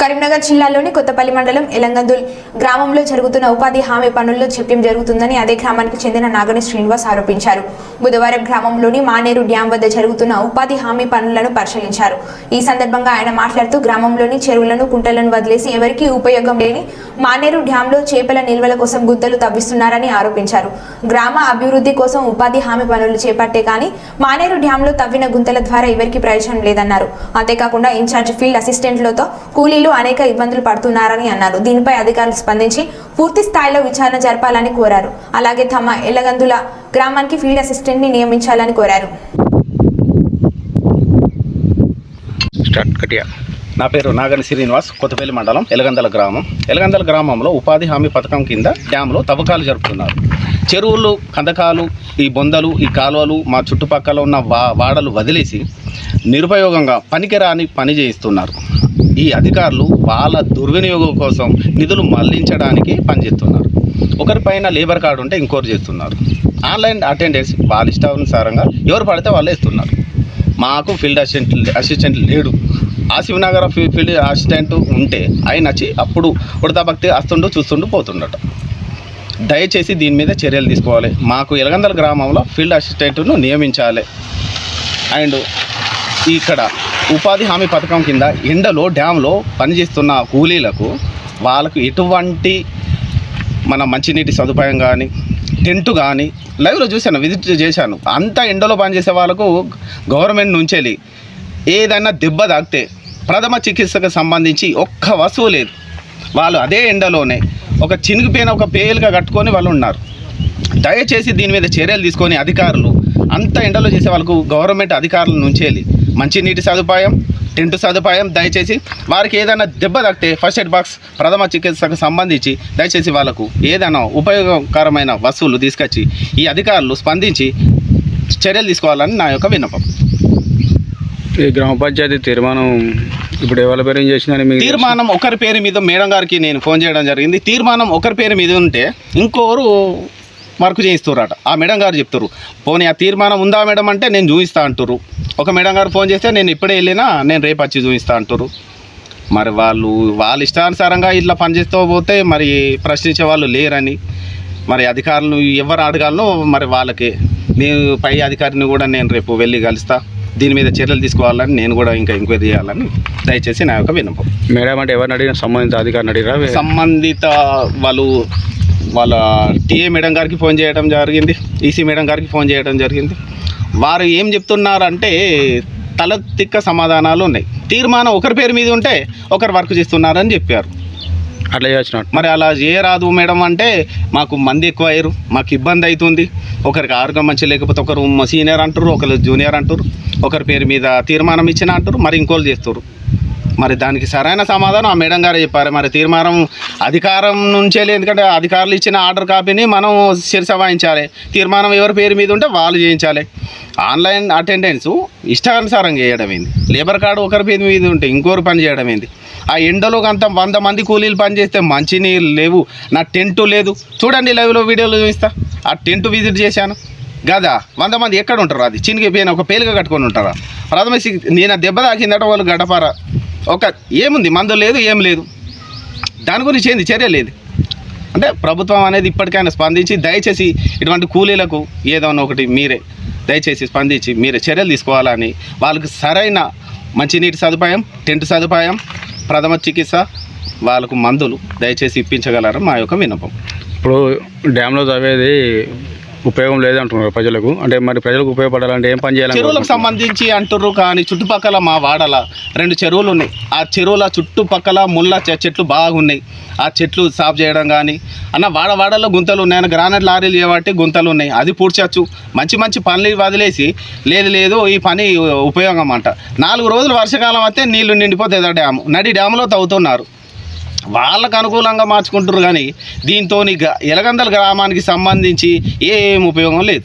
కరీంనగర్ జిల్లాలోని కొత్తపల్లి మండలం ఎలంగందుల్ గ్రామంలో జరుగుతున్న ఉపాధి హామీ పనుల్లో జప్యం జరుగుతుందని అదే గ్రామానికి చెందిన నాగని శ్రీనివాస్ ఆరోపించారు. బుధవారం గ్రామంలోని మానేరు డ్యాం వద్ద జరుగుతున్న ఉపాధి హామీ పనులను పరిశీలించారు. ఈ సందర్భంగా ఆయన మాట్లాడుతూ గ్రామంలోని చెరువులను కుంటలను వదిలేసి ఎవరికీ ఉపయోగం లేని మానేరు డ్యాంలో చేపల నిల్వల కోసం గుంతలు తవ్విస్తున్నారని ఆరోపించారు. గ్రామ అభివృద్ధి కోసం ఉపాధి హామీ పనులు చేపట్టే కానీ మానేరు డ్యాంలో తవ్విన గుంతల ద్వారా ఎవరికీ ప్రయోజనం లేదన్నారు. అంతేకాకుండా ఇన్ఛార్జ్ ఫీల్డ్ అసిస్టెంట్లతో కూలీలు అనేక ఇబ్బందులు పడుతున్నారని అన్నారు. దీనిపై అధికారులు స్పందించి పూర్తి స్థాయిలో విచారణ జరపాలని కోరారు. అలాగే తమ ఎల్లగందుల గ్రామానికి ఫీల్డ్ అసిస్టెంట్ని నియమించాలని కోరారు. స్టార్ట్ నా పేరు నాగని శ్రీనివాస్ కొత్తపల్లి మండలం ఎలగందల గ్రామం. ఎలగందల గ్రామంలో ఉపాధి హామీ పథకం కింద డ్యాంలో తవ్వకాలు జరుపుతున్నారు. చెరువులు కందకాలు ఈ బొందలు ఈ కాలువలు మా చుట్టుపక్కల ఉన్న వా వాడలు వదిలేసి నిరుపయోగంగా పనికిరాని పని చేయిస్తున్నారు. ఈ అధికారులు వాళ్ళ దుర్వినియోగం కోసం నిధులు మళ్ళించడానికి పనిచేస్తున్నారు. ఒకరిపైన లేబర్ కార్డు ఉంటే ఇంకోరు చేస్తున్నారు. ఆన్లైన్ అటెండెన్స్ వాళ్ళ ఇష్టానుసారంగా ఎవరు పడితే వాళ్ళు ఇస్తున్నారు. మాకు ఫీల్డ్ అసిస్టెంట్ అసిస్టెంట్ లేడు. ఆసిఫ్ నగర ఫీల్డ్ అసిస్టెంట్ ఉంటే ఆయన వచ్చి అప్పుడు ఉడతా భక్తి వస్తుండు చూస్తుండు పోతుండట. దయచేసి దీని మీద చర్యలు తీసుకోవాలి. మాకు ఎలగందల గ్రామంలో ఫీల్డ్ అసిస్టెంట్ను నియమించాలి. అండ్ ఇక్కడ ఉపాధి హామీ పథకం కింద ఎండలో డ్యాంలో పనిచేస్తున్న కూలీలకు వాళ్ళకు ఎటువంటి మన మంచినీటి సదుపాయం కానీ టెంట్ కానీ లైవ్లో చూశాను విజిట్ చేశాను. అంత ఎండలో పనిచేసే వాళ్ళకు గవర్నమెంట్ నుంచి ఏదైనా దెబ్బ తాకితే ప్రథమ చికిత్సకు సంబంధించి ఒక్క వస్తువు లేదు. వాళ్ళు అదే ఎండలోనే ఒక చినిగిపోయిన ఒక పేలుగా కట్టుకొని వాళ్ళు ఉన్నారు. దయచేసి దీని మీద చర్యలు తీసుకొని అధికారులు అంత ఎండలో చేసే వాళ్ళకు గవర్నమెంట్ అధికారుల నుంచేలి మంచినీటి సదుపాయం టెంట్ సదుపాయం దయచేసి వారికి ఏదైనా దెబ్బ తగితే ఫస్ట్ ఎయిడ్ బాక్స్ ప్రథమ చికిత్సకు సంబంధించి దయచేసి వాళ్ళకు ఏదైనా ఉపయోగకరమైన వస్తువులు తీసుకొచ్చి ఈ అధికారులు స్పందించి చర్యలు తీసుకోవాలని నా యొక్క విన్నపం. ఈ గ్రామ పంచాయతీ తీర్మానం ఇప్పుడు ఎవరి పేరు చేసిందని తీర్మానం ఒకరి పేరు మీద మేడం గారికి నేను ఫోన్ చేయడం జరిగింది. తీర్మానం ఒకరి పేరు మీద ఉంటే ఇంకొకరు వర్క్ చేయిస్తుర్రట ఆ మేడం గారు చెప్తారు పోనీ ఆ తీర్మానం ఉందా మేడం అంటే నేను చూపిస్తా అంటారు. ఒక మేడం గారు ఫోన్ చేస్తే నేను ఇప్పుడే వెళ్ళినా నేను రేపు వచ్చి చూపిస్తా అంటారు. మరి వాళ్ళు వాళ్ళ ఇష్టానుసారంగా ఇట్లా పనిచేస్తూ పోతే మరి ప్రశ్నించే వాళ్ళు లేరని. మరి అధికారులను ఎవరు అడగాలనో మరి వాళ్ళకి. నేను పై అధికారిని కూడా నేను రేపు వెళ్ళి కలుస్తా. దీని మీద చర్యలు తీసుకోవాలని నేను కూడా ఇంకా ఎంక్వైరీ చేయాలని దయచేసి నా యొక్క విన్నపం. మేడం అంటే ఎవరిని అడిగిన సంబంధిత అధికారిని అడిగిరా? సంబంధిత వాళ్ళు వాళ్ళ టీఏ మేడం గారికి ఫోన్ చేయడం జరిగింది ఈసీ మేడం గారికి ఫోన్ చేయడం జరిగింది. వారు ఏం చెప్తున్నారంటే తల తిక్క సమాధానాలు ఉన్నాయి. తీర్మానం ఒకరి పేరు మీద ఉంటే ఒకరు వర్క్ చేస్తున్నారని చెప్పారు. అట్లా చేసినట్టు మరి అలా చేయరాదు మేడం అంటే మాకు మంది ఎక్కువ అయ్యారు మాకు ఇబ్బంది అవుతుంది. ఒకరికి ఆరోగ్యం మంచి లేకపోతే ఒకరు సీనియర్ అంటారు ఒకరు జూనియర్ అంటారు ఒకరి పేరు మీద తీర్మానం ఇచ్చిన అంటారు మరి ఇంకోళ్ళు చేస్తారు మరి దానికి సరైన సమాధానం ఆ మేడం గారు చెప్పారు. మరి తీర్మానం అధికారం నుంచే లేదు. ఎందుకంటే అధికారులు ఇచ్చిన ఆర్డర్ కాపీని మనం శిరస వాయించాలి. తీర్మానం ఎవరి పేరు మీద ఉంటే వాళ్ళు చేయించాలి. ఆన్లైన్ అటెండెన్స్ ఇష్టానుసారం చేయడం ఏంది? లేబర్ కార్డు ఒకరి పేరు మీద ఉంటే ఇంకోరు పని చేయడం ఏంది? ఆ ఎండలో అంత వంద మంది కూలీలు పనిచేస్తే మంచినీళ్ళు లేవు. నా టెంటు లేదు. చూడండి లైవ్లో వీడియోలో చూపిస్తా. ఆ టెంట్ విజిట్ చేశాను. గదా వంద మంది ఎక్కడ ఉంటారు? అది చినిగిపోయిన ఒక పేలుగా కట్టుకొని ఉంటారా? ప్రథమ నేను దెబ్బ తాకిందట వాళ్ళు గడపార? ఒక ఏముంది? మందు లేదు ఏం లేదు. దాని గురించి ఏంది? చర్య లేదు. అంటే ప్రభుత్వం అనేది ఇప్పటికైనా స్పందించి దయచేసి ఇటువంటి కూలీలకు ఏదైనా ఒకటి మీరే దయచేసి స్పందించి మీరే చర్యలు తీసుకోవాలని వాళ్ళకి సరైన మంచినీటి సదుపాయం టెంట్ సదుపాయం ప్రథమ చికిత్స వాళ్ళకు మందులు దయచేసి ఇప్పించగలరని మా యొక్క విన్నపం. ఇప్పుడు డ్యాంలో చదివేది ఉపయోగం లేదంటున్నారు ప్రజలకు. అంటే మరి ప్రజలకు ఉపయోగపడాలంటే ఏం పని చేయాలి చెరువులకు సంబంధించి అంటుర్రు కానీ చుట్టుపక్కల మా వాడల రెండు చెరువులు ఉన్నాయి. ఆ చెరువుల చుట్టుపక్కల ముళ్ళ చెట్లు బాగున్నాయి. ఆ చెట్లు సాఫ్ చేయడం కానీ అన్న వాడ వాడలో గుంతలు ఉన్నాయి. అన్న గ్రానైట్ లారీలు చేయబట్టి గుంతలు ఉన్నాయి. అది పూడ్చచ్చు. మంచి మంచి పనులు వదిలేసి లేదు లేదు ఈ పని ఉపయోగం అంట. నాలుగు రోజులు వర్షాకాలం అయితే నీళ్ళు నిండిపోతుంది ఆ డ్యాము నడి డ్యాములో తవ్వుతున్నారు. వాళ్ళకు అనుకూలంగా మార్చుకుంటారు కానీ దీంతో ఎలగందల గ్రామానికి సంబంధించి ఏం ఉపయోగం లేదు.